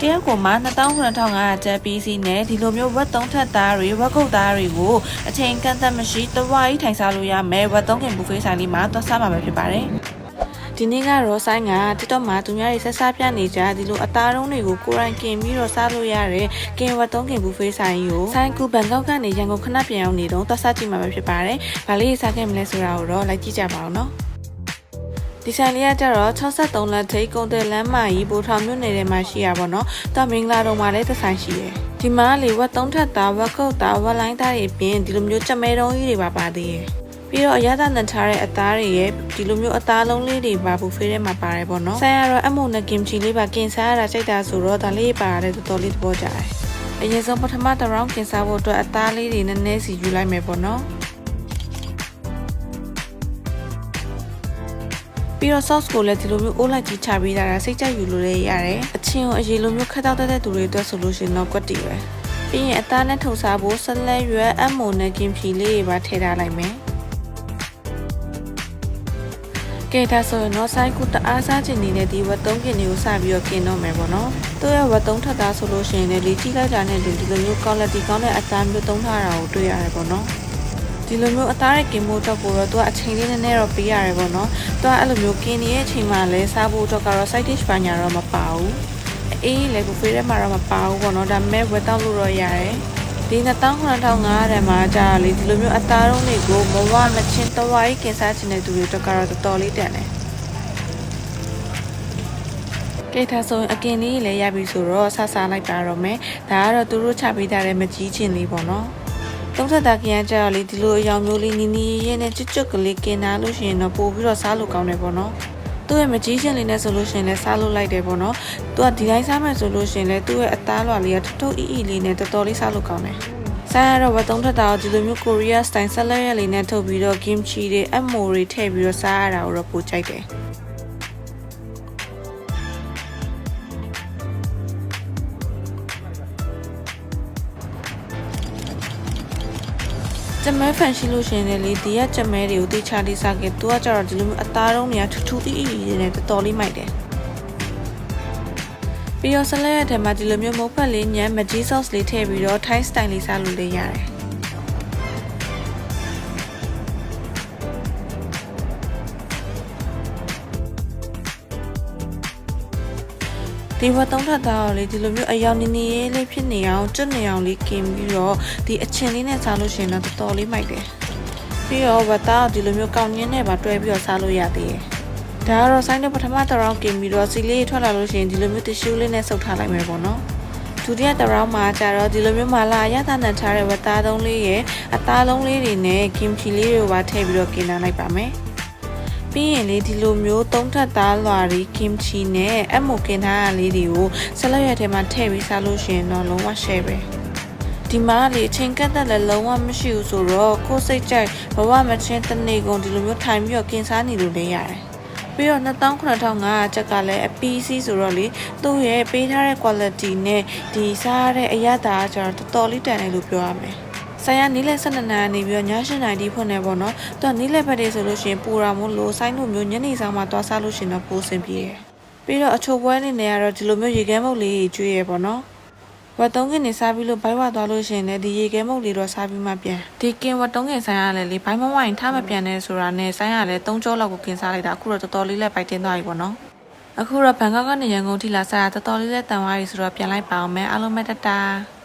တရက်ကိုမှ29,500ကျပ်ပြီးစီနဲ့ဒီလိုမျိုးဝက်သုံးထက်သားတွေဝက်ကုတ်သားတွေကိုအချိန်ကန့်သက်မရှိတဝါးကြီးထိုင်စားလို့ရမယ်ဝက်သုံးခင်ဘူဖေးဆိုင်လေးမှာသွားစားမှာပဲဖြစ်ပါတယ်ဒီနေ့ကတော့ဆိုင်က TikTok မှာသူများတွေဆက်စားပြနေကြဒီလိုအသားတုံးတွေကိုကိုယ်တိုင်กินပြီးတော့စားလို့ရတဲ့ကင်ဝတ်သုံးခင်ဘူဖေးဆိုင်ကိုဆိုင်ကူဘန်ကောက်ကနေရန်ကုန်ခဏပြန်ရောက်နေတော့သွားစားကြည့်မှာပဲဖြစ်ပါတယ်။ဗာလေးစားခဲ့မလဲဆိုတာကိုတော့လိုက်ကြည့်ကြပါဦးနော်။ ဒီဆိုင်လေးကကြတော့63လက်ထိတ်ကုန်တယ်လမ်းမကြီးဘူထောင်မြို့နယ်ထဲမှာရှိရပါတော့။တော့မင်္ဂလာတုံမှာလည်းသက်ဆိုင်ရှိတယ်။ဒီမှာလေဝက်သုံးထက်သားဝက်ကုတ်သားဝက်လိုင်းသားတွေပြင်ဒီလိုမျိုးကြက်မဲတုံးကြီးတွေပါပါသေးတယ်။ပြီးတော့အရသာနဲ့ထားတဲ့အသားတွေရဲ့ဒီလိုမျိုးအသားလုံးလေးတွေပါဘူဖေးထဲမှာပါတယ်ပေါ့နော်။ဆိုင်ကတော့အမုံနဲ့ကင်ချီလေးပါကင်စားရတာစိတ်တာဆိုတော့ဒါလေးပါရတဲ့တော်တော်လေးသဘောကျတယ်။အရင်ဆုံးပထမတစ် round ကင်စားဖို့အတွက်အသားလေးတွေနည်းနည်းစီယူလိုက်မယ်ပေါ့နော်။ ပြီးတော့ sauce ကိုလည်းဒီလိုမျိုးအိုးလိုက်ကြီးချပေးတာစိတ်ကြိုက်ယူလို့လည်းရတယ်။အချင်းကိုအရင်လိုမျိုးခက်တောက်တဲ့သူတွေအတွက်ဆိုလို့ရှိရင်တော့ကွက်တီပဲ။ပြီးရင်အသားနဲ့ထုံစားဖို့ဆက်လက်ရွက်အမုံနဲ့ကင်ဖြီလေးတွေပါထည့်ထားလိုက်မယ်။ကဲဒါဆိုရင်တော့ဆိုင်ကူတအားစားခြင်းနေတဲ့ဒီဝတ်သုံးကင်တွေကိုစပြီးတော့กินတော့မယ်ပေါ့နော်။သူ့ရဲ့ဝတ်သုံးထက်သားဆိုလို့ရှိရင်လည်းလေကြည့်လိုက်တာနဲ့ဒီလိုမျိုး quality ကောင်းတဲ့အသားမျိုးသုံးထားတာကိုတွေ့ရတယ်ပေါ့နော်။ ဒီလိုမျိုးအသားရဲ့ကင်မိုးတော့ကိုတော့သူကအချိန်လေးနည်းနည်းတော့ပေးရတယ်ပေါ့နော်။သူကအဲ့လိုမျိုးကင်နေတဲ့အချိန်မှလည်းစားဖို့တော့ကတော့ side dish ပါညာတော့မပါဘူး။အေးလေကိုဖေးထဲမှာတော့မပါဘူးပေါ့နော်။ဒါပေမဲ့ဝတ်တောက်လို့တော့ရတယ်။ဒီ2500ထဲမှာကြာလေဒီလိုမျိုးအသားလုံးတွေကိုမဝမချင်းတဝါကြီးကင်စားချင်တဲ့သူတွေတော့ကတော့တော်တော်လေးတန်တယ်။ကဲဒါဆိုရင်အကင်လေးလည်းရပြီဆိုတော့ဆဆလိုက်ပါတော့မယ်။ဒါကတော့သူတို့ချပေးထားတဲ့မကြီးချင်းလေးပေါ့နော်။ သုံးသက်တာကင်ရကြတော့လေဒီလိုအယောင်မျိုးလေးနီနီရဲနဲ့ချွတ်ချွတ်ကလေးကင်ထားလို့ရှိရင်တော့ပို့ပြီးတော့စားလို့ကောင်းတယ်ပေါ့နော်။သူ့ရဲ့မကြီးချင်းလေးနဲ့ဆိုလို့ရှိရင်လည်းစားလို့လိုက်တယ်ပေါ့နော်။သူကဒီတိုင်းစားမယ်ဆိုလို့ရှိရင်လည်းသူ့ရဲ့အသားလွှာလေးကတထုပ်အီအီလေးနဲ့တော်တော်လေးစားလို့ကောင်းတယ်။ဆိုင်ရတော့ဝတ်သုံးထက်တာကိုဒီလိုမျိုးကိုရီးယားစတိုင်ဆက်လက်ရလေးနဲ့ထုတ်ပြီးတော့ kimchi တွေအမိုတွေထည့်ပြီးတော့စားရတာကိုတော့ပိုကြိုက်တယ်။ ကျမဲဖန်ရှိလို့ရှင်လေလေဒီကကျမဲတွေကိုတိချာလေးစားခဲ့သူကကြတော့ဒီလိုမျိုးအသားတုံးတွေကထူထူအီအီလေးနဲ့တော်တော်လေးမိုက်တယ်ပြီးတော့ဆလရက်ထဲမှာဒီလိုမျိုးမုတ်ဖက်လေးညံမကြီး sauce လေးထည့်ပြီးတော့ Thai style လေးစားလို့လေးရတယ် ဒီဘသုံးထပ်သားကိုလေဒီလိုမျိုးအယောင်နေနေရေးလေးဖြစ်နေအောင်ကျွတ်နေအောင်လေးกินပြီးတော့ဒီအချင်းလေးနဲ့စားလို့ရှိရင်တော့တော်တော်လေးမိုက်တယ်ပြီးတော့ဝတ်သားကိုဒီလိုမျိုးကောင်းညင်းနဲ့ပါတွဲပြီးတော့စားလို့ရသေးတယ်ဒါကတော့ဆိုင်းတဲ့ပထမတစ်ရောင်းกินပြီးတော့စီလေးထွက်လာလို့ရှိရင်ဒီလိုမျိုးတ िश ူးလေးနဲ့စုပ်ထားလိုက်မယ်ပေါ့နော်ဒုတိယတစ်ရောင်းမှာကျတော့ဒီလိုမျိုးမာလာရသနန်ထားတဲ့ဝတ်သားသုံးလေးရဲ့အသားလုံးလေးတွေနဲ့ကင်ချီလေးတွေပါထည့်ပြီးတော့กินလာလိုက်ပါမယ် ပြီးရင်လေဒီလိုမျိုးသုံးထပ်သားလွာရီကင်ချီနဲ့အမိုကင်ထားတာလေးတွေကိုဆလရွက်ထဲမှာထည့်ပြီးစားလို့ရှိရင်တော့လုံးဝ share ပဲဒီမှာလေအချိန်ကတ်သက်လည်းလုံးဝမရှိဘူးဆိုတော့ကိုယ်စိတ်ကြိုက်ဘဝမချင်းတစ်နေ့ကုန်ဒီလိုမျိုးထိုင်ပြီးတော့กินစားနေလို့လည်းရတယ်ပြီးတော့29500ချက်ကလည်းအပီးစီးဆိုတော့လေသူ့ရဲ့ပေးထားတဲ့ quality နဲ့ဒီစားရတဲ့အရသာကကျတော့တော်တော်လေးတန်တယ်လို့ပြောရမယ် ဆိုင်ရနီးလက်12နာရီနေပြီးတော့ည8နာရီဖွင့်နေပေါ့နော်။သူကနီးလက်ဘက်တွေဆိုလို့ရှိရင်ပူတာမို့လို့ဆိုင်လိုမျိုးညနေဆောင်မှသွားစားလို့ရှိရင်တော့ပိုစင်ပြေတယ်။ပြီးတော့အချိုပွဲနေနေကတော့ဒီလိုမျိုးရေခဲမုတ်လေးကျွေးရပေါ့နော်။ဝတ်တုံးကင်နေစားပြီးလို့ဘိုင်းဝသွားလို့ရှိရင်လည်းဒီရေခဲမုတ်လေးတော့စားပြီးမှပြန်ဒီကင်ဝတ်တုံးကင်ဆိုင်ရလည်းလေဘိုင်းမဝိုင်ထားမပြန်နဲ့ဆိုတာနဲ့ဆိုင်ရလည်း၃ကြောလောက်ကိုကင်စားလိုက်တာအခုတော့တော်တော်လေးလည်းပိုက်တင်သွားပြီပေါ့နော်အခုတော့ဘန်ကောက်ကနေရန်ကုန်ထိလာစားတာတော်တော်လေးလည်းတန်သွားပြီဆိုတော့ပြန်လိုက်ပါအောင်မယ်အားလုံးပဲတတား